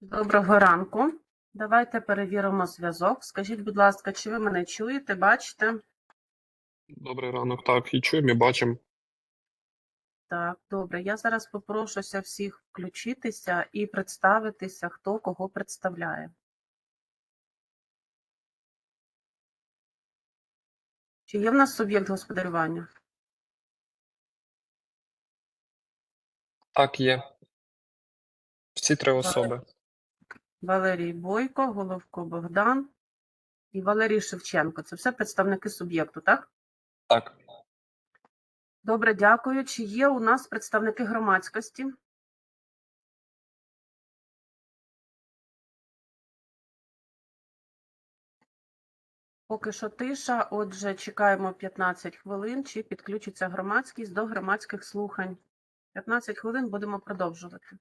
Доброго ранку. Давайте перевіримо зв'язок. Скажіть, будь ласка, чи ви мене чуєте, бачите? Добрий ранок. Так, і чуємо, і бачимо. Так, добре. Я зараз попрошуся всіх включитися і представитися, хто кого представляє. Чи є в нас суб'єкт господарювання? Так, є. Всі три особи. Валерій Бойко, Головко Богдан і Валерій Шевченко. Це все представники суб'єкту, так? Так. Добре, дякую. Чи є у нас представники громадськості? Поки що тиша, отже, чекаємо 15 хвилин, чи підключиться громадськість до громадських слухань. 15 хвилин будемо продовжувати.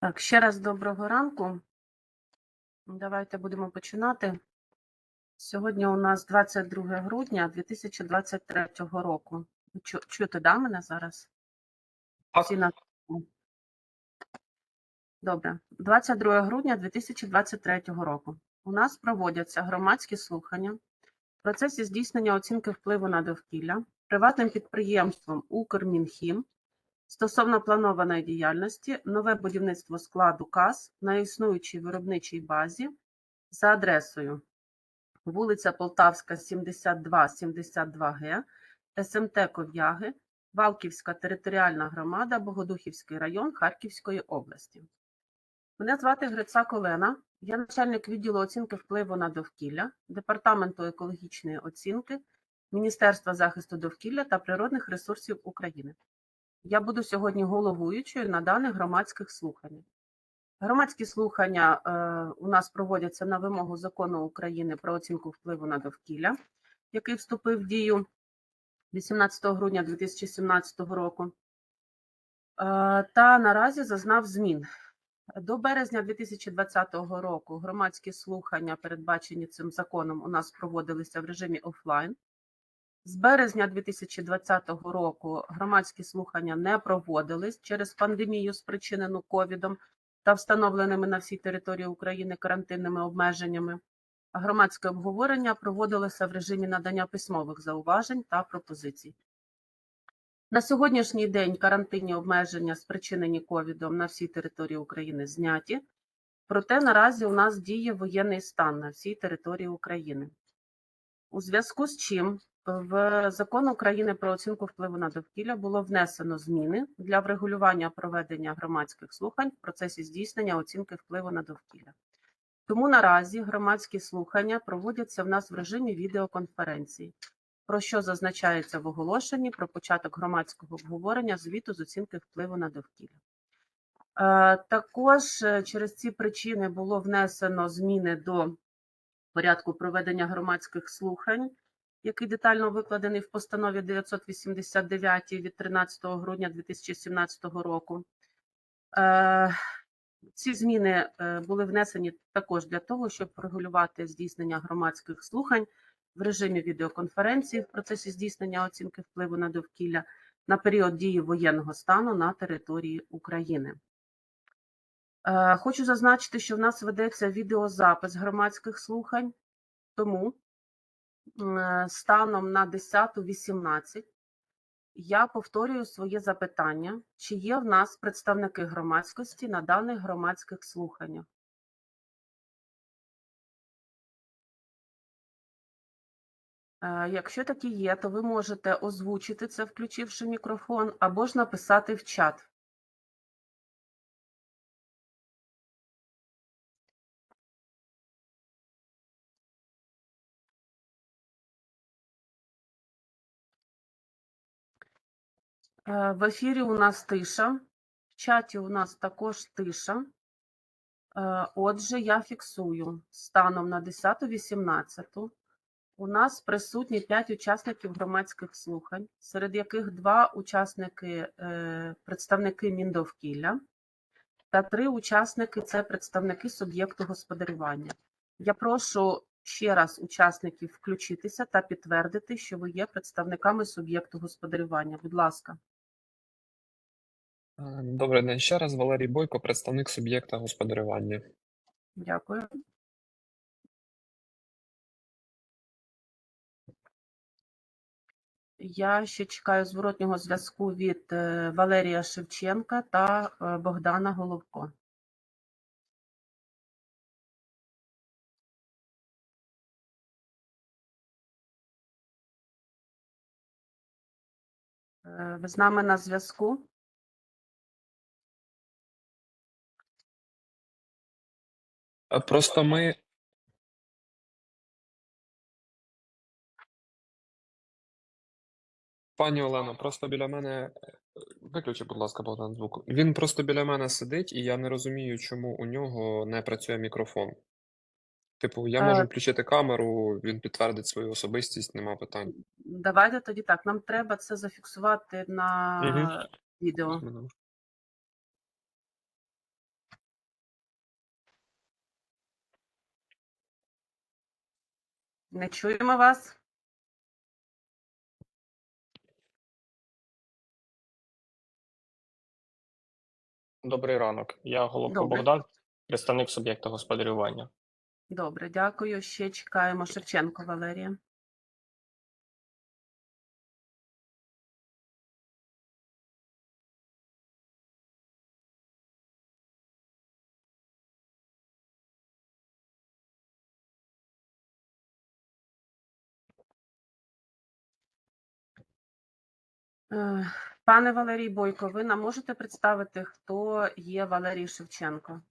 Так, ще раз доброго ранку. Давайте будемо починати. Сьогодні у нас 22 грудня 2023 року. Чу- чуєте, да, мене зараз? Всі на... Добре. 22 грудня 2023 року. У нас проводяться громадські слухання в процесі здійснення оцінки впливу на довкілля приватним підприємством «Укрмінхім» стосовно планованої діяльності нове будівництво складу КАЗ на існуючій виробничій базі за адресою вулиця Полтавська, 72, 72Г, СМТ Ков'яги, Валківська територіальна громада, Богодухівський район Харківської області. Мене звати Грицак Олена, я начальник відділу оцінки впливу на довкілля, Департаменту екологічної оцінки, Міністерства захисту довкілля та природних ресурсів України. Я буду сьогодні головуючою на даних громадських слуханнях. Громадські слухання е, у нас проводяться на вимогу закону України про оцінку впливу на довкілля, який вступив в дію 18 грудня 2017 року. Е, та наразі зазнав змін. До березня 2020 року громадські слухання, передбачені цим законом, у нас проводилися в режимі офлайн. З березня 2020 року громадські слухання не проводились через пандемію, спричинену ковідом та встановленими на всій території України карантинними обмеженнями. Громадське обговорення проводилося в режимі надання письмових зауважень та пропозицій. На сьогоднішній день карантинні обмеження, спричинені ковідом на всій території України, зняті. Проте наразі у нас діє воєнний стан на всій території України. У зв'язку з чим в закон України про оцінку впливу на довкілля було внесено зміни для врегулювання проведення громадських слухань в процесі здійснення оцінки впливу на довкілля. Тому наразі громадські слухання проводяться в нас в режимі відеоконференції, про що зазначається в оголошенні про початок громадського обговорення звіту з оцінки впливу на довкілля. Е, Також е, через ці причини було внесено зміни до порядку проведення громадських слухань, який детально викладений в постанові 989 від 13 грудня 2017 року. Е, Ці зміни е, були внесені також для того, щоб регулювати здійснення громадських слухань в режимі відеоконференції в процесі здійснення оцінки впливу на довкілля на період дії воєнного стану на території України. Е, Хочу зазначити, що в нас ведеться відеозапис громадських слухань, тому станом на 10.18 я повторюю своє запитання, чи є в нас представники громадськості на даних громадських слуханнях. Е, Якщо такі є, то ви можете озвучити це, включивши мікрофон, або ж написати в чат. В ефірі у нас тиша, в чаті у нас також тиша. Е, Отже, я фіксую станом на 10.18 у нас присутні 5 учасників громадських слухань, серед яких два учасники е, представники Міндовкілля та три учасники це представники суб'єкту господарювання. Я прошу ще раз учасників включитися та підтвердити, що ви є представниками суб'єкту господарювання. Будь ласка. Е, Добрий день ще раз. Валерій Бойко, представник суб'єкта господарювання. Дякую. Я ще чекаю зворотнього зв'язку від е, Валерія Шевченка та е, Богдана Головко. Ви з нами на зв'язку? Е, Просто ми. Пані Олено, просто біля мене. е, Виключи, будь ласка, Богдан, звук. Він просто біля мене сидить, і я не розумію, чому у нього не працює мікрофон. Типу, я Е. можу включити камеру, він підтвердить свою особистість, нема питань. Давайте тоді так. Нам треба це зафіксувати на Мгм. Не чуємо вас. Добрий ранок. Я Голубко. Богдан, представник суб'єкта господарювання. Добре, дякую. Ще чекаємо Шевченко Валерія. Пане Валерій Бойко, ви нам можете представити, хто є Валерій Шевченко?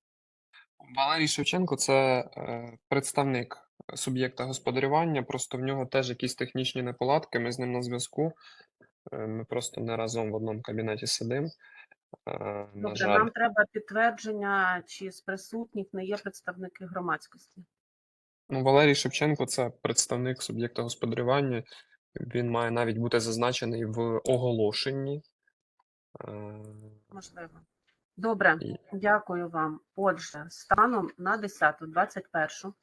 Валерій Шевченко це е, представник суб'єкта господарювання, просто в нього теж якісь технічні неполадки, ми з ним на зв'язку. Е, Ми просто не разом в одному кабінеті сидимо. Е, На Добре, жаль, нам треба підтвердження, чи з присутніх не є представники громадськості. ну, Валерій Шевченко це представник суб'єкта господарювання. Він має навіть бути зазначений в оголошенні. Е, Можливо. Добре, І- дякую вам. Отже, станом на 10.21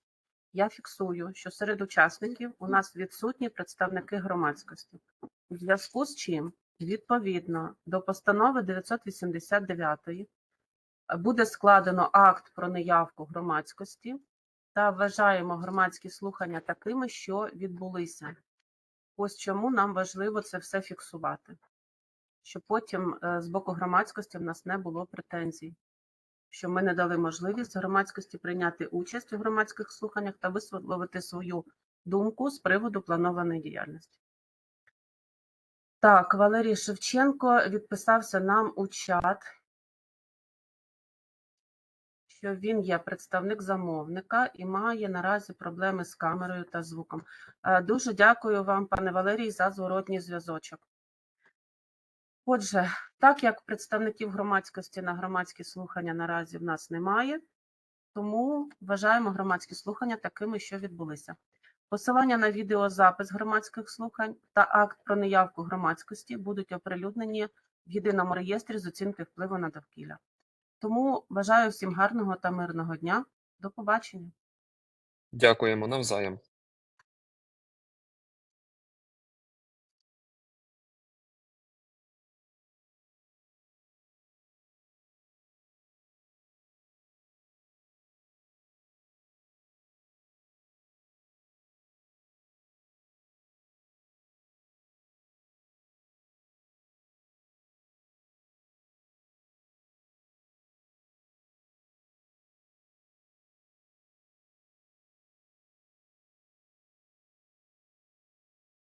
я фіксую, що серед учасників у нас відсутні представники громадськості. У зв'язку з чим, відповідно до постанови 989 буде складено акт про неявку громадськості та вважаємо громадські слухання такими, що відбулися. Ось чому нам важливо це все фіксувати. Щоб потім е, з боку громадськості в нас не було претензій, що ми не дали можливість громадськості прийняти участь у громадських слуханнях та висловити свою думку з приводу планованої діяльності. Так, Валерій Шевченко відписався нам у чат, що він є представник замовника і має наразі проблеми з камерою та звуком. Е, Дуже дякую вам, пане Валерій, за зворотній зв'язочок. Отже, так як представників громадськості на громадські слухання наразі в нас немає, тому вважаємо громадські слухання такими, що відбулися. Посилання на відеозапис громадських слухань та акт про неявку громадськості будуть оприлюднені в єдиному реєстрі з оцінки впливу на довкілля. Тому бажаю всім гарного та мирного дня. До побачення. Дякуємо навзаєм.